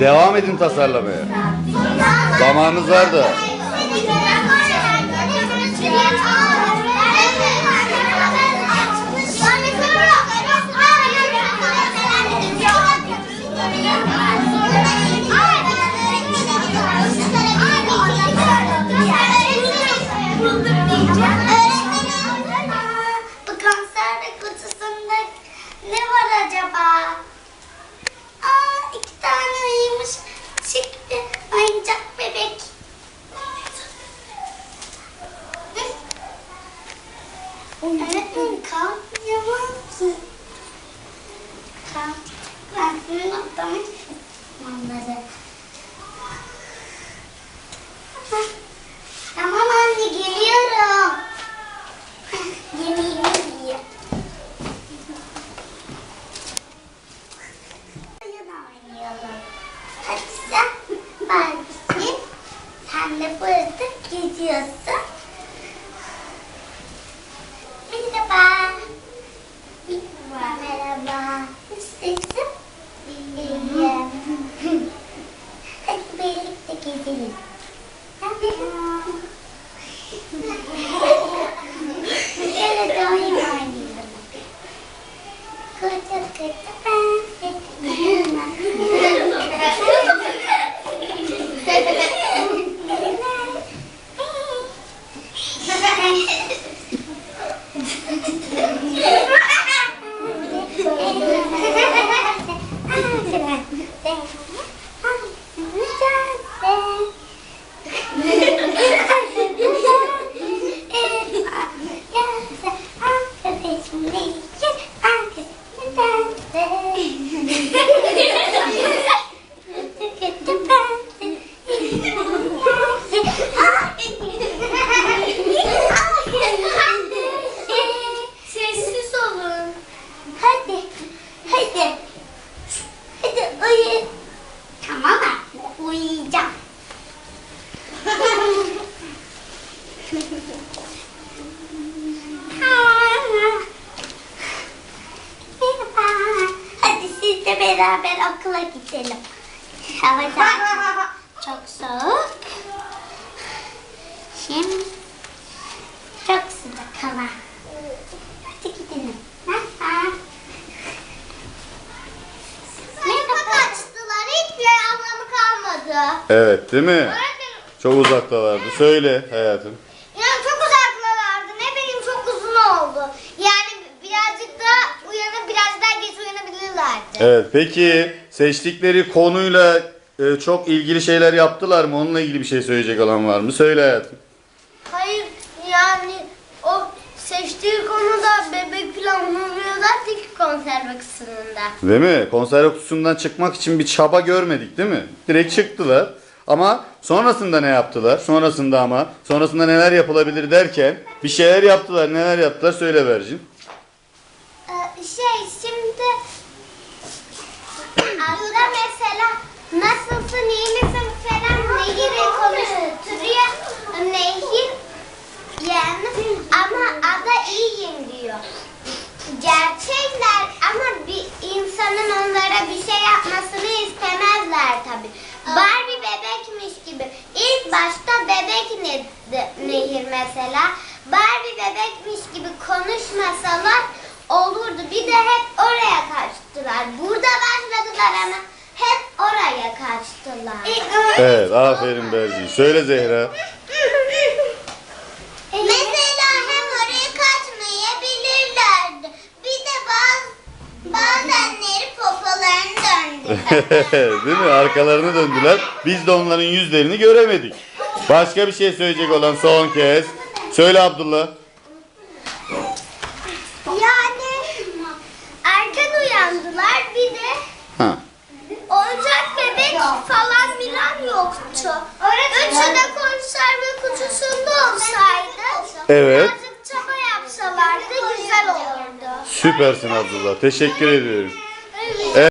Devam edin tasarlamaya. Zamanınız var da. Hadi. Gel de oyun oynayalım. Kutu kutu ben Sessiz olun. Hadi. Hadi. Hadi uyu. Tamam mı? Uyuyacağım. Merhaba. Hadi siz de beraber okula gidelim. Hava zaten çok soğuk. Şimdi çok sıcak hava. Hadi gidelim. Merhaba. Kaçtılar. Hiçbir anlamı kalmadı. Evet değil mi? Çok uzaktalardı. Söyle hayatım. yani çok uzaklardı. Ne bileyim çok uzun oldu. Yani birazcık da uyanıp biraz daha geç uyanabilirlerdi. Evet peki seçtikleri konuyla e, çok ilgili şeyler yaptılar mı? Onunla ilgili bir şey söyleyecek olan var mı? Söyle hayatım. Hayır yani o seçtiği konuda bebek falan oluyorlar ki konserve kısmında. Değil mi? Konserve kutusundan çıkmak için bir çaba görmedik değil mi? Direkt çıktılar. Ama sonrasında ne yaptılar? Sonrasında ama sonrasında neler yapılabilir derken bir şeyler yaptılar. Neler yaptılar? Söyle Bercin. Ee, şey şimdi burada mesela nasılsın iyi misin falan nehiri konuşturuyor. Nehir yani ama ada iyiyim diyor. Gerçekler ama bir insanın onlara bir şey yapmasını istemezler tabi. Barbie bebekmiş gibi. İlk başta bebek ne, nehir mesela. Barbie bebekmiş gibi konuşmasalar olurdu. Bir de hep oraya kaçtılar. Burada başladılar ama. Evet aferin Bercin. Söyle Zehra. Mesela hem oraya kaçmayabilirlerdi. Bir de bazı bazenleri popolarını döndüler. Değil mi? Arkalarını döndüler. Biz de onların yüzlerini göremedik. Başka bir şey söyleyecek olan son kez. Söyle Abdullah. yani erken uyandılar bir de Ha. oyuncak bebek falan filan yoktu. Üçü de konserve kutusunda olsaydı Evet. birazcık çaba yapsalardı güzel olurdu. Süpersin Abdullah. Teşekkür ediyorum.